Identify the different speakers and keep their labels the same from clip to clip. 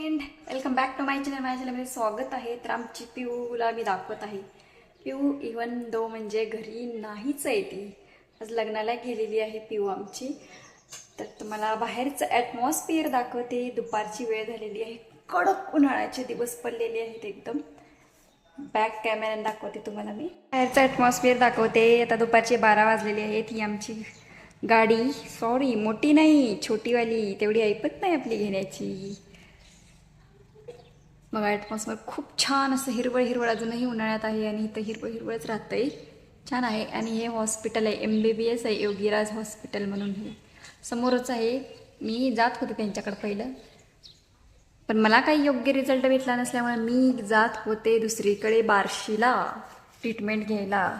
Speaker 1: And welcome back to my channel माझ्या चॅनलमध्ये स्वागत आहे. तर आमची पिऊला मी दाखवत आहे. पिऊ इवन दो म्हणजे घरी नाहीच आहे ती आज लग्नाला गेलेली आहे पिऊ आमची. तर तुम्हाला बाहेरचं ॲटमॉस्फिअर दाखवते. दुपारची वेळ झालेली आहे. कडक उन्हाळ्याचे दिवस पडलेले आहेत एकदम. बॅक कॅमेऱ्याने दाखवते तुम्हाला मी. बाहेरचं ॲटमॉस्फिअर दाखवते. आता दुपारचे बारा वाजलेले आहेत. ही आमची गाडी. सॉरी मोठी नाही छोटीवाली. तेवढी ऐपत नाही आपली घेण्याची. मग ॲटमॉस्फिअर खूप छान असं हिरवळ हिरवळ अजूनही उन्हाळ्यात आहे आणि इथं हिरवळ हिरवळच राहतं आहे. छान आहे. आणि हे हॉस्पिटल आहे एम बी बी एस आहे योगीराज हॉस्पिटल म्हणून हे. समोरच आहे. मी जात होते त्यांच्याकडे पहिलं. पण मला काही योग्य रिझल्ट भेटला नसल्यामुळे मी जात होते दुसरीकडे बार्शीला ट्रीटमेंट घ्यायला.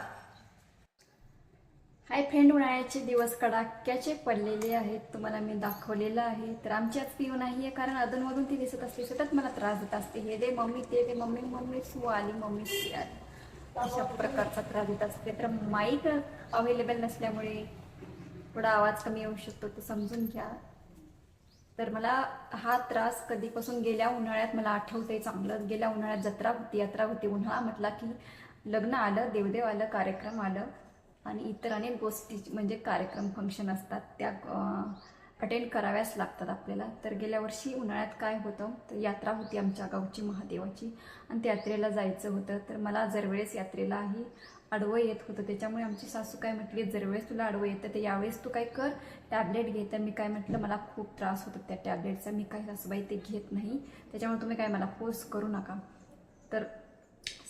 Speaker 1: हाय फ्रेंड उन्हाळ्याचे दिवस कडाक्याचे पडलेले आहेत. तुम्हाला मी दाखवलेलं आहे. तर आमची पिऊ नाही आहे कारण अधूनमधून ती दिसत असते सतत मला त्रास देत असते. हे दे मम्मी ते दे मम्मी मम्मी सू आली मम्मी सी आली. अशा प्रकारचा त्रास देत असते. तर माईक अवेलेबल नसल्यामुळे थोडा आवाज कमी येऊ शकतो तो समजून घ्या. तर मला हा त्रास कधीपासून गेल्या उन्हाळ्यात मला आठवतंय चांगलं. गेल्या उन्हाळ्यात जत्रा होती यात्रा होती. उन्हाळा म्हटला की लग्न आलं देवदेव आलं कार्यक्रम आलं. आणि इतर अनेक गोष्टी म्हणजे कार्यक्रम फंक्शन असतात त्या अटेंड कराव्याच लागतात आपल्याला. तर गेल्या वर्षी उन्हाळ्यात काय होतं? तर यात्रा होती आमच्या गावची महादेवाची. आणि त्या यात्रेला जायचं होतं. तर मला जरवेळेस यात्रेलाही आडवं येत होतं. त्याच्यामुळे आमची सासू काय म्हटली जरवेळेस तुला आडवं येतं तर यावेळेस तू काय कर टॅबलेट घे. तर मी काय म्हटलं मला खूप त्रास होतो त्या टॅबलेटचा. मी काय सासूबाई ते घेत नाही. त्याच्यामुळे तुम्ही काय मला फोर्स करू नका. तर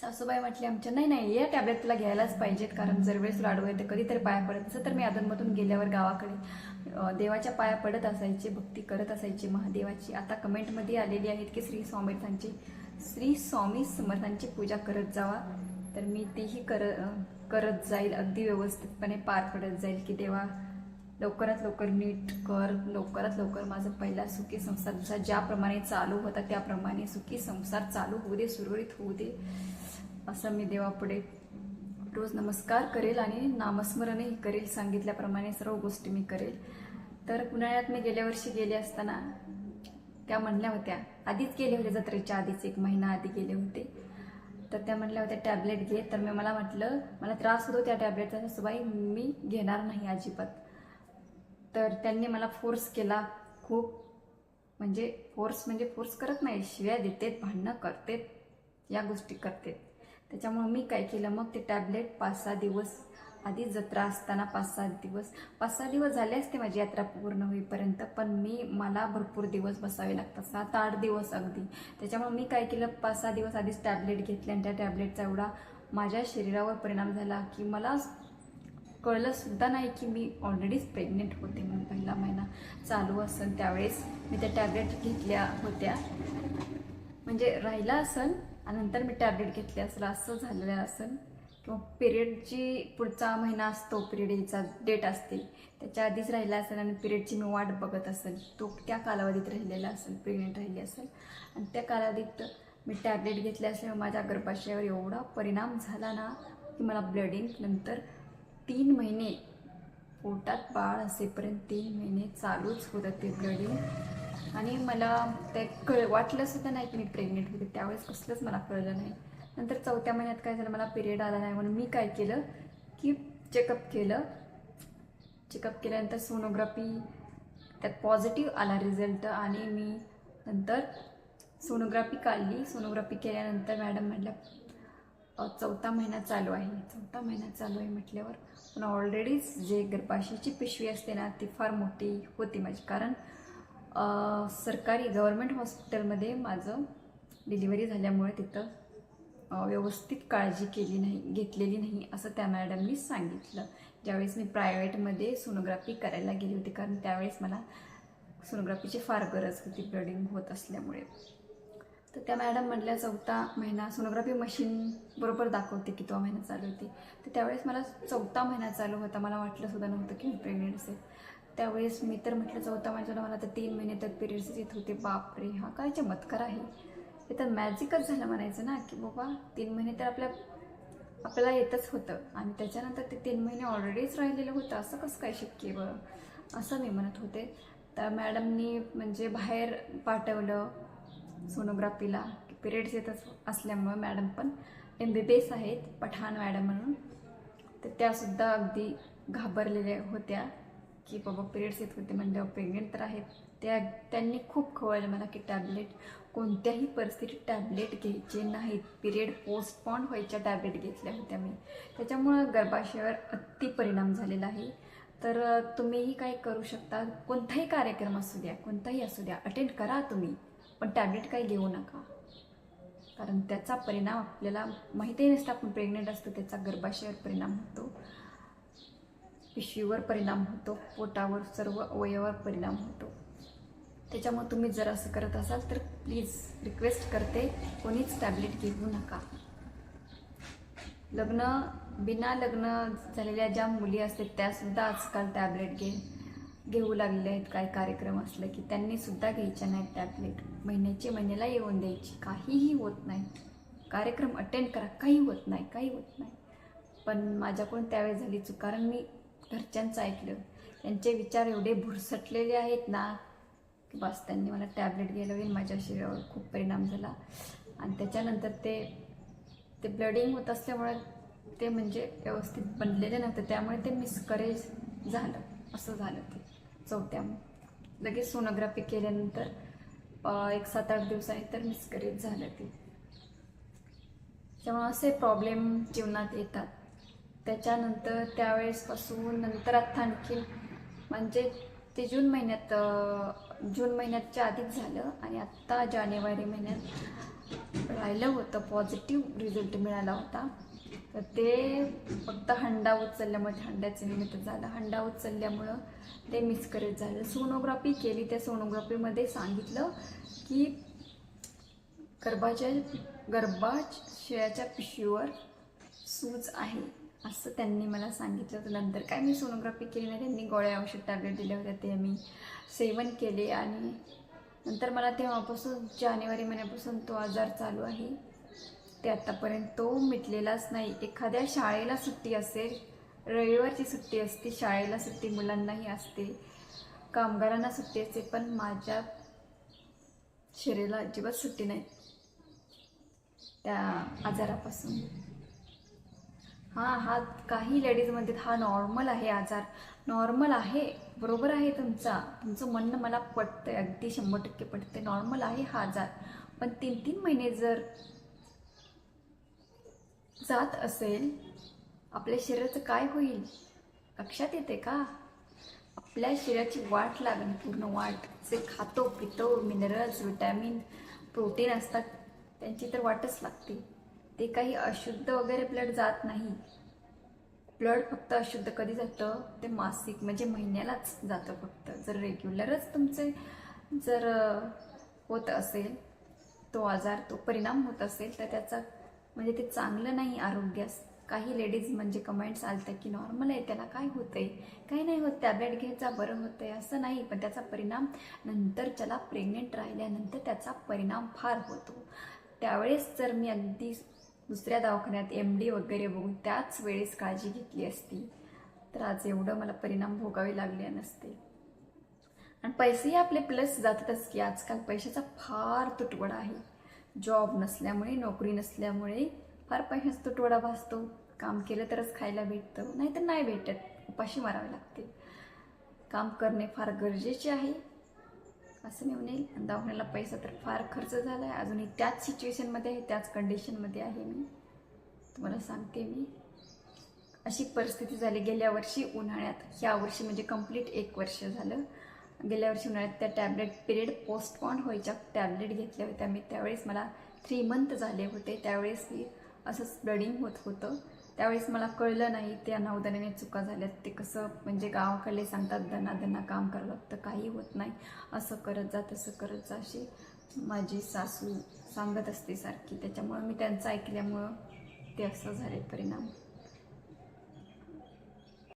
Speaker 1: सासूबाई म्हटली आमच्या नाही नाही या टॅबलेट तुला घ्यायलाच पाहिजेत कारण जर वेळेस लाडू आडवं येते कधीतरी पाया पडत असं तर मी अधूनमधून गेल्यावर गावाकडे देवाच्या पाया पडत असायचे भक्ती करत असायची महादेवाची. आता कमेंटमध्ये आलेली आहेत की श्री स्वामीर्थांची श्री स्वामी समर्थांची पूजा करत जावा तर मी तेही कर करत जाईल अगदी व्यवस्थितपणे पार पडत जाईल की देवा लवकरात लवकर नीट कर लवकरात लवकर माझा पहिला सुखी संसार जसा ज्याप्रमाणे चालू होता त्याप्रमाणे सुखी संसार चालू होऊ दे सुरळीत होऊ दे. असं मी देवापुढे रोज नमस्कार करेल आणि नामस्मरणही करेल सांगितल्याप्रमाणे सर्व गोष्टी मी करेल. तर उन्हाळ्यात मी गेल्या वर्षी गेले असताना त्या म्हणल्या होत्या. आधीच गेले होते जत्रेच्या आधीच एक महिना आधी गेले होते. तर त्या म्हणल्या होत्या टॅबलेट घे. तर मी मला म्हटलं मला त्रास होतो त्या टॅबलेटचा सुबाई मी घेणार नाही अजिबात. तर त्यांनी मला फोर्स केला खूप. म्हणजे फोर्स म्हणजे फोर्स करत नाही शिव्या देतेत भांडणं करतेत या गोष्टी करतेत. त्याच्यामुळं मी काय केलं मग ते टॅबलेट पाच सहा दिवस आधी जत्रा असताना पाच सहा दिवस पाच सहा दिवस झाले असते माझी यात्रा पूर्ण होईपर्यंत पण मी मला भरपूर दिवस बसावे लागतात सात आठ दिवस अगदी. त्याच्यामुळे मी काय केलं पाच सहा दिवस आधीच टॅबलेट घेतले आणि त्या टॅबलेटचा एवढा माझ्या शरीरावर परिणाम झाला की मला कळलंसुद्धा नाही की मी ऑलरेडीच प्रेग्नेंट होते म्हणून पहिला महिना चालू असेल त्यावेळेस. मी त्या टॅबलेट घेतल्या होत्या. म्हणजे राहिला असेल आणि नंतर मी टॅबलेट घेतली असेल असं झालेलं असेल किंवा पिरियडची पुढचा महिना असतो पिरियड डेट असते त्याच्या आधीच राहिला असेल आणि पिरियडची मी वाट बघत असेल तो त्या कालावधीत राहिलेला असेल प्रेग्नेंट राहिली असेल. आणि त्या कालावधीत मी टॅबलेट घेतली असल्यामुळे माझ्या गर्भाशयावर एवढा परिणाम झाला ना की मला ब्लडिंग नंतर तीन महिने पोटात बाळ असेपर्यंत तीन महिने चालूच होतं ते ब्लडिंग आणि मला ते कळ वाटलं सुद्धा नाही की मी प्रेग्नेंट होते. त्यावेळेस कसलंच मला कळलं नाही. नंतर चौथ्या महिन्यात काय झालं मला पिरियड आला नाही म्हणून मी काय केलं की चेकअप केलं. चेकअप केल्यानंतर सोनोग्राफी त्यात पॉझिटिव्ह आला रिझल्ट आणि मी नंतर सोनोग्राफी काढली. सोनोग्राफी केल्यानंतर मॅडम म्हटल्या चौथा महिना चालू आहे. चौथा महिना चालू आहे म्हटल्यावर पण ऑलरेडीच जे गर्भाशयाची पिशवी असते ना ती फार मोठी होती माझी. कारण सरकारी गव्हर्मेंट हॉस्पिटलमध्ये माझं डिलिव्हरी झाल्यामुळे तिथं व्यवस्थित काळजी केली नाही घेतलेली नाही असं त्या मॅडमनी सांगितलं. ज्यावेळेस मी प्रायव्हेटमध्ये सोनोग्राफी करायला गेली होती कारण त्यावेळेस मला सोनोग्राफीची फार गरज होती ब्लडिंग होत असल्यामुळे. तर त्या मॅडम म्हटल्या चौथा महिना सोनोग्राफी मशीन बरोबर दाखवते की तो महिना चालू होती. तर त्यावेळेस मला चौथा महिना चालू होता. मला वाटलंसुद्धा नव्हतं की मी प्रेग्नेंट असेल. त्यावेळेस मी तर म्हटलं चौथा महिन्याला मला तर तीन महिने तर पिरियड्स येत होते. बापरे हा काय चमत्कार आहे. हे तर मॅजिकच झालं म्हणायचं ना की बाबा तीन महिने तर आपल्या आपल्याला येतच होतं. आणि त्याच्यानंतर ते तीन महिने ऑलरेडीच राहिलेलं होतं. असं कसं काय शक्य बरं? असं मी म्हणत होते. तर मॅडमनी म्हणजे बाहेर पाठवलं. सोनोग्राफीला पिरियड्स येत अस असल्यामुळं मॅडम पण एम बी बी एस आहेत पठाण मॅडम म्हणून. तर त्यासुद्धा अगदी घाबरलेल्या होत्या की बाबा पिरियड्स येत होते म्हणजे प्रेग्नेंट तर आहेत. त्या त्यांनी खूप खवळलं मला की टॅबलेट कोणत्याही परिस्थितीत टॅबलेट घ्यायचे नाहीत. पिरियड पोस्टपॉन्ड व्हायच्या टॅबलेट घेतल्या होत्या मी. त्याच्यामुळं गर्भाशयावर अति परिणाम झालेला आहे. तर तुम्हीही काय करू शकता. कोणताही कार्यक्रम असू द्या कोणताही असू द्या अटेंड करा तुम्ही. पण टॅबलेट काही घेऊ नका. कारण त्याचा परिणाम आपल्याला माहितीही नसतं आपण प्रेग्नेंट असतो त्याचा गर्भाशयावर परिणाम होतो. पिशवीवर परिणाम होतो पोटावर सर्व अवयवावर परिणाम होतो. त्याच्यामुळे तुम्ही जर असं करत असाल तर प्लीज रिक्वेस्ट करते कोणीच टॅबलेट घेऊ नका. लग्न बिना लग्न झालेल्या ज्या मुली असतात त्यासुद्धा आजकाल टॅबलेट घेईन घेऊ लागले आहेत काय कार्यक्रम असलं की त्यांनी सुद्धा घ्यायच्या नाहीत टॅबलेट महिन्याची महिन्याला येऊन द्यायची. काहीही होत नाही. कार्यक्रम अटेंड करा. काही होत नाही काही होत नाही. पण माझ्याकडून त्यावेळेस झाली चूक. कारण मी घरच्यांचं ऐकलं. त्यांचे विचार एवढे भुरसटलेले आहेत ना की बस त्यांनी मला टॅबलेट घ्यायला होईल माझ्या शरीरावर खूप परिणाम झाला. आणि त्याच्यानंतर ते ते ब्लडिंग होत असल्यामुळे ते म्हणजे व्यवस्थित बनलेले नव्हते. त्यामुळे ते मिसकरेज झालं. असं झालं ते. चौथ्या. लगेच सोनोग्राफी केल्यानंतर एक सात आठ दिवसांनी तर मिसकरेज झालं ते. तेव्हा असे प्रॉब्लेम जीवनात येतात. त्याच्यानंतर त्यावेळेसपासून नंतर आता आणखी म्हणजे ते जून महिन्यात जून महिन्याच्या आधीच झालं आणि आत्ता जानेवारी महिन्यात राहिलं होतं पॉझिटिव्ह रिझल्ट मिळाला होता. तर ते फक्त हंडा उचलल्यामुळे हंड्याचं निमित्त झालं. हंडा उचलल्यामुळं ते मिसकरेज झालं. सोनोग्राफी केली. त्या सोनोग्राफीमध्ये सांगितलं की गर्भाच्या गर्भाशयाच्या पिशवीवर सूज आहे असं त्यांनी मला सांगितलं होतं. नंतर काय मी सोनोग्राफी केली नाही त्यांनी गोळ्या औषध टॅबलेट दिल्या होत्या ते मी सेवन केले. आणि नंतर मला तेव्हापासून जानेवारी महिन्यापासून तो आजार चालू आहे. ते आत्तापर्यंत तो मिटलेलाच नाही. एखाद्या शाळेला सुट्टी असेल रविवारची सुट्टी असते शाळेला सुट्टी मुलांनाही असते कामगारांना सुट्टी असते पण माझ्या शरीराला अजिबात सुट्टी नाही. त्या आजारापासून. हां हा काही लेडीजमध्ये हा नॉर्मल आहे आजार. नॉर्मल आहे बरोबर आहे तुमचा. तुमचं म्हणणं मला पटतं अगदी शंभर टक्के पटतं नॉर्मल आहे हा आजार. पण तीन तीन महिने जर जात असेल आपल्या शरीराचं काय होईल? लक्षात येते का? आपल्या शरीराची वाट लागणे पूर्ण वाट. जे खातो पितो मिनरल्स विटॅमिन प्रोटीन असतात त्यांची तर वाटच लागते. ते काही अशुद्ध वगैरे ब्लड जात नाही. ब्लड फक्त अशुद्ध कधी जातं? ते मासिक म्हणजे महिन्यालाच जातं फक्त. जर रेग्युलरच तुमचे जर होत असेल तो आजार तो परिणाम होत असेल तर त्याचा म्हणजे ते चांगलं नाही आरोग्यास. काही लेडीज म्हणजे कमेंट्स आलत्या की नॉर्मल आहे त्याला काय होतंय? काही नाही होत टॅबलेट घ्यायचा बरं होतंय असं नाही. पण त्याचा परिणाम नंतर त्याला प्रेग्नेंट राहिल्यानंतर त्याचा परिणाम फार होतो. त्यावेळेस जर मी अगदी दुसऱ्या दवाखान्यात एम डी वगैरे बघून त्याच वेळेस काळजी घेतली असती तर आज एवढं मला परिणाम भोगावे लागले नसते. आणि पैसेही आपले प्लस जातातच की आजकाल पैशाचा फार तुटवडा आहे. जॉब नसल्यामुळे नोकरी नसल्यामुळे फार पैशाचा तुटवडा भासतो. काम केलं तरच खायला भेटतं. नाही तर नाही भेटत. उपाशी मारावे लागते काम करणे फार गरजेचे आहे. असं मी म्हणेल. दवाखान्याला पैसा तर फार खर्च झाला आहे अजूनही त्याच सिच्युएशनमध्ये आहे. त्याच कंडिशनमध्ये आहे मी. तुम्हाला सांगते मी. अशी परिस्थिती झाली. गेल्या वर्षी उन्हाळ्यात. ह्या वर्षी म्हणजे कंप्लीट एक वर्ष झालं. गेल्या वर्षी उन्हाळ्यात त्या टॅबलेट पिरियड पोस्टपॉन व्हायच्या. टॅबलेट घेतल्या होत्या. मी त्यावेळेस मला थ्री मंथ झाले होते. त्यावेळेस मी असंच ब्लडिंग होत होतं. त्यावेळेस मला कळलं नाही त्या नवदानाने चुका झाल्यात. ते कसं म्हणजे गावाकडले सांगतात दना दना काम करावं लागतं. काही होत नाही. असं करत जा तसं करत जा अशी माझी सासू सांगत असते सारखी. त्याच्यामुळं मी त्यांचं ऐकल्यामुळं ते असं झाले परिणाम.